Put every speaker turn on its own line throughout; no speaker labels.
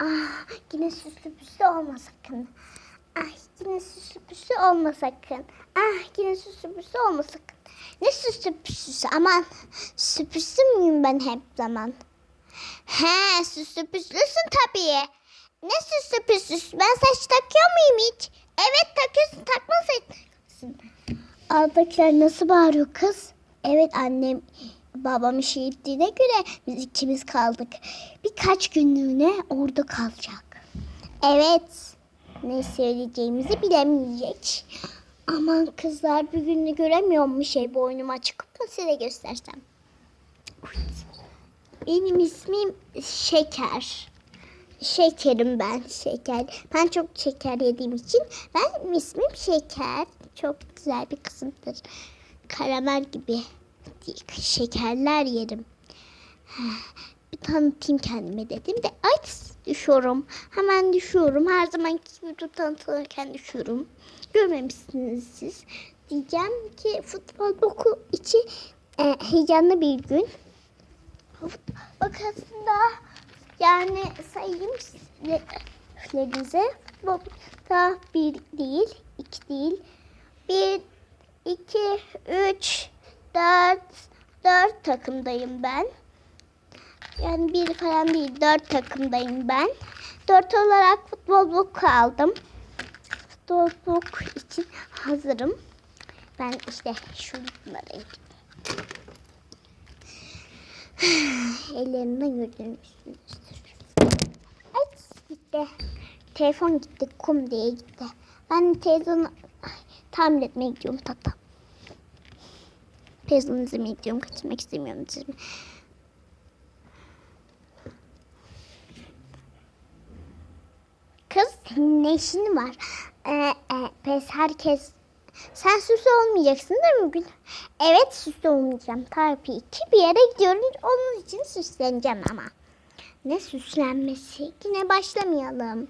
Ah yine süslü püslü olma sakın. Ah yine süslü püslü olma sakın. Ah yine süslü püslü olma sakın. Ne süslü püslüsü aman. Süpüslü müyüm ben hep zaman? He süslü püslüsün tabii. Ne süslü püslüsü? Ben saç takıyor muyum hiç? Evet takıyorsun takmasaydın. Alttakiler nasıl bağırıyor kız? Evet annem babam işe gittiğine göre biz ikimiz kaldık. Birkaç günlüğüne orada kalacak. Evet. Ne söyleyeceğimizi bilemeyecek. Aman kızlar bir gününü göremiyor mu şey boynuma çıkıp mı size göstersem? Benim ismim Şeker. Şekerim ben şeker. Ben çok şeker yediğim için ben ismim Şeker. Çok güzel bir kızımdır. Karamel gibi şekerler yerim. Bir tanıtayım kendime dedim de ay düşüyorum. Hemen düşüyorum. Her zaman gibi tanıtırken düşüyorum. Görmemişsiniz siz. Diyeceğim ki futbol boku içi e, heyecanlı bir gün. Bak aslında yani sayayım sizlerinize. Futbolda bir değil, iki değil. Bir, iki, üç, dört, dört takımdayım ben. Yani bir falan değil, dört takımdayım ben. Dört olarak futbol boku aldım. Futbol boku için hazırım. Ben işte şunları Ellerinden gördüğünüzdür. Ay gitti. Telefon gitti. Kum diye gitti. Ben televizyonu tamir etmeye gidiyorum tata. Televizyonu izlemeye gidiyorum. Kaçırmak istemiyorum. Kız ne işin var? Ee, e, pes herkes sen süslü olmayacaksın değil mi bugün? Evet süslü olmayacağım. Tabii ki bir yere gidiyorum. Onun için süsleneceğim ama. Ne süslenmesi? Yine başlamayalım.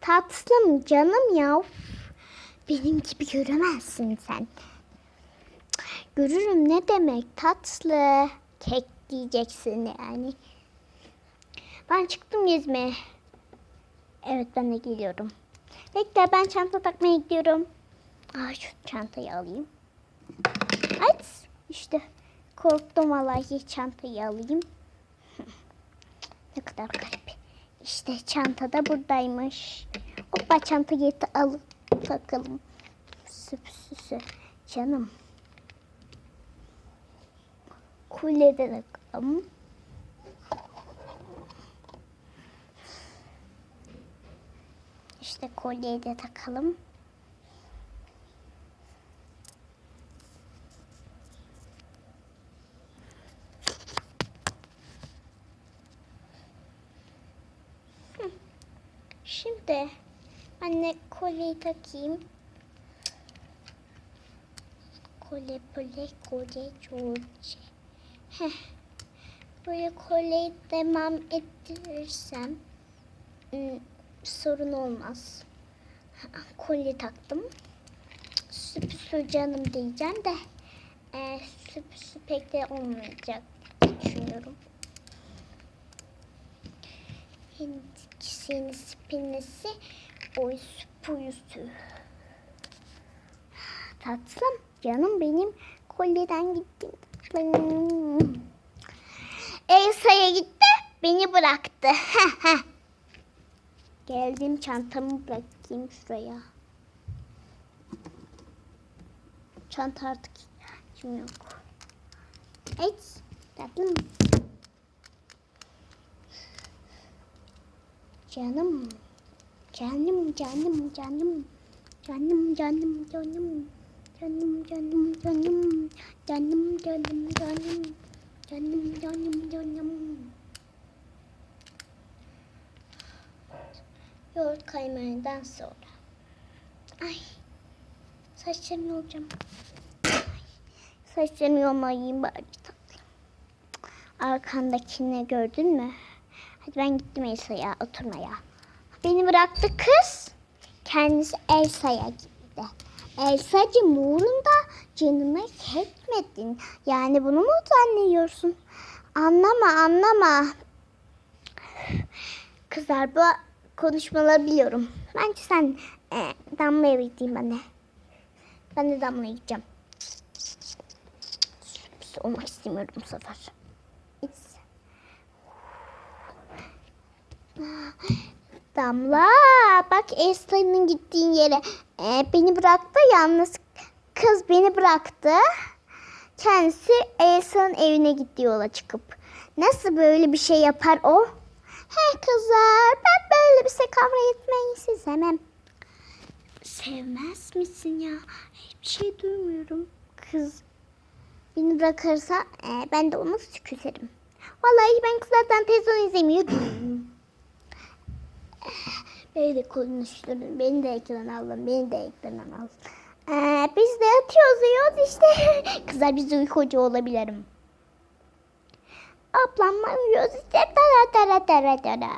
Tatlım canım ya. Benim gibi göremezsin sen. Görürüm ne demek tatlı. Kek diyeceksin yani. Ben çıktım gezmeye. Evet ben de geliyorum. Bekle ben çanta takmaya gidiyorum. Aa, şu çantayı alayım. Ay işte korktum vallahi çantayı alayım. ne kadar garip. İşte çanta da buradaymış. Hoppa çantayı ta- alıp takalım. Süp süsü. Canım. Kulede takalım. İşte kolyeyi de takalım. Şimdi anne kolyeyi takayım. Kolye kolye kolye kolye. Heh. Böyle kolyeyi devam ettirirsem ım, sorun olmaz. Kolye taktım. Süpüsü canım diyeceğim de e, süpüsü pek de olmayacak düşünüyorum. Hindikisinin spinesi oy süpüsü. Tatlım canım benim kolyeden gittim. Tatlım. Elsa'ya gitti beni bıraktı. Geldim çantamı bırakayım şuraya. Çanta artık ihtiyacım yok. Evet tatlım. Canım. Canım canım canım. Canım canım canım. Canım canım canım. Canım canım canım. Canım canım canım. Yoğurt kaymağından sonra. Ay. Saçlarımı yolacağım. Ay. Saçlarımı yolmayayım bari tatlım. Arkandakini gördün mü? Hadi ben gittim Elsa'ya oturmaya. Beni bıraktı kız. Kendisi Elsa'ya gitti. Elsa'cığım uğrunda canımı çekmedin. Yani bunu mu zannediyorsun? Anlama anlama. Kızlar bu konuşmaları biliyorum. Bence sen e, Damla'ya gideyim ben de. Ben de Damla'ya gideceğim. Sürpriz olmak istemiyorum bu sefer. Hiç. Damla bak Esta'nın gittiğin yere e, beni bıraktı yalnız kız beni bıraktı. Kendisi Elsa'nın evine gitti yola çıkıp. Nasıl böyle bir şey yapar o? He kızlar ben böyle bir şey kavga etmeyi sevmem. Sevmez misin ya? Hiçbir şey duymuyorum. Kız beni bırakırsa e, ben de onu küserim. Vallahi ben kızlardan televizyon izlemiyordum. De konuşturun. Beni de ekrana alın. Beni de ekrana alın. Ee, biz de yatıyoruz uyuyoruz işte. Kızlar biz uykucu olabilirim. Ablamla uyuyoruz işte. Tara tara tara tara.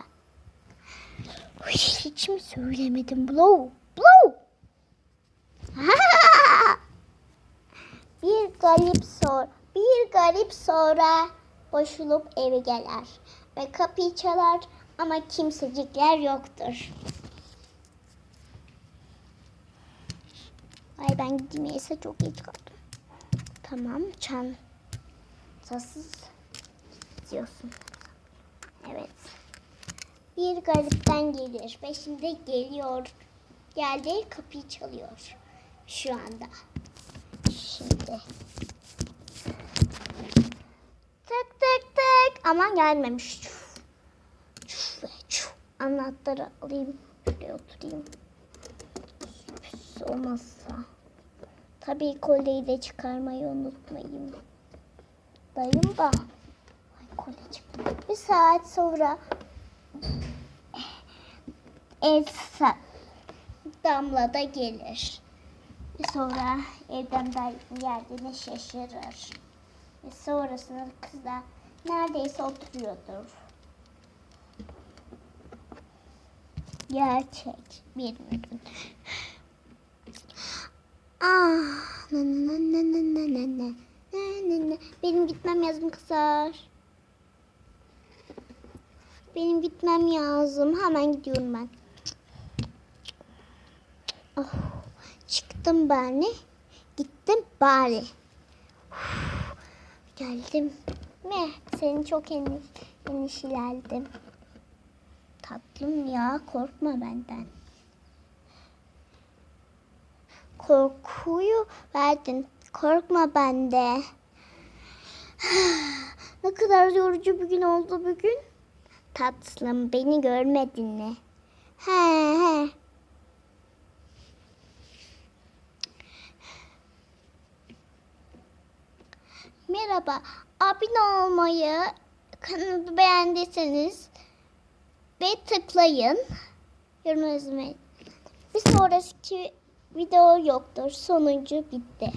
Uy, hiç mi söylemedim? Blow. Blow. bir garip sor. Bir garip sonra boşulup eve gelir. Ve kapıyı çalar ama kimsecikler yoktur. Ay ben gideyim ise çok geç kaldım. Tamam çan. Sasız diyorsun. Evet. Bir garipten gelir ve şimdi geliyor. Geldi kapıyı çalıyor. Şu anda. Şimdi. Tık tık tık. Aman gelmemiş. Çuf. Çuf ve çuf. Anahtarı alayım. Şuraya oturayım. Olmazsa. Tabii kolyeyi de çıkarmayı unutmayayım. Dayım da. Ay kolye çıktı. Bir saat sonra Elsa Damla da gelir. Sonra evden dayım geldiğine şaşırır. Ve sonrasında kız da neredeyse oturuyordur. Gerçek bir Benim gitmem lazım kızlar. Benim gitmem lazım. Hemen gidiyorum ben. Oh, çıktım bari. Gittim bari. Uf, geldim. Mi? Seni çok eniş, endişelendim. Tatlım ya korkma benden. Korkuyu verdin. Korkma bende. ne kadar yorucu bir gün oldu bugün. Tatlım beni görmedin mi? He he. Merhaba. Abone olmayı, kanalı beğendiyseniz ve tıklayın. Yorum yazmayı. Bir sonraki video yoktur. Sonuncu bitti.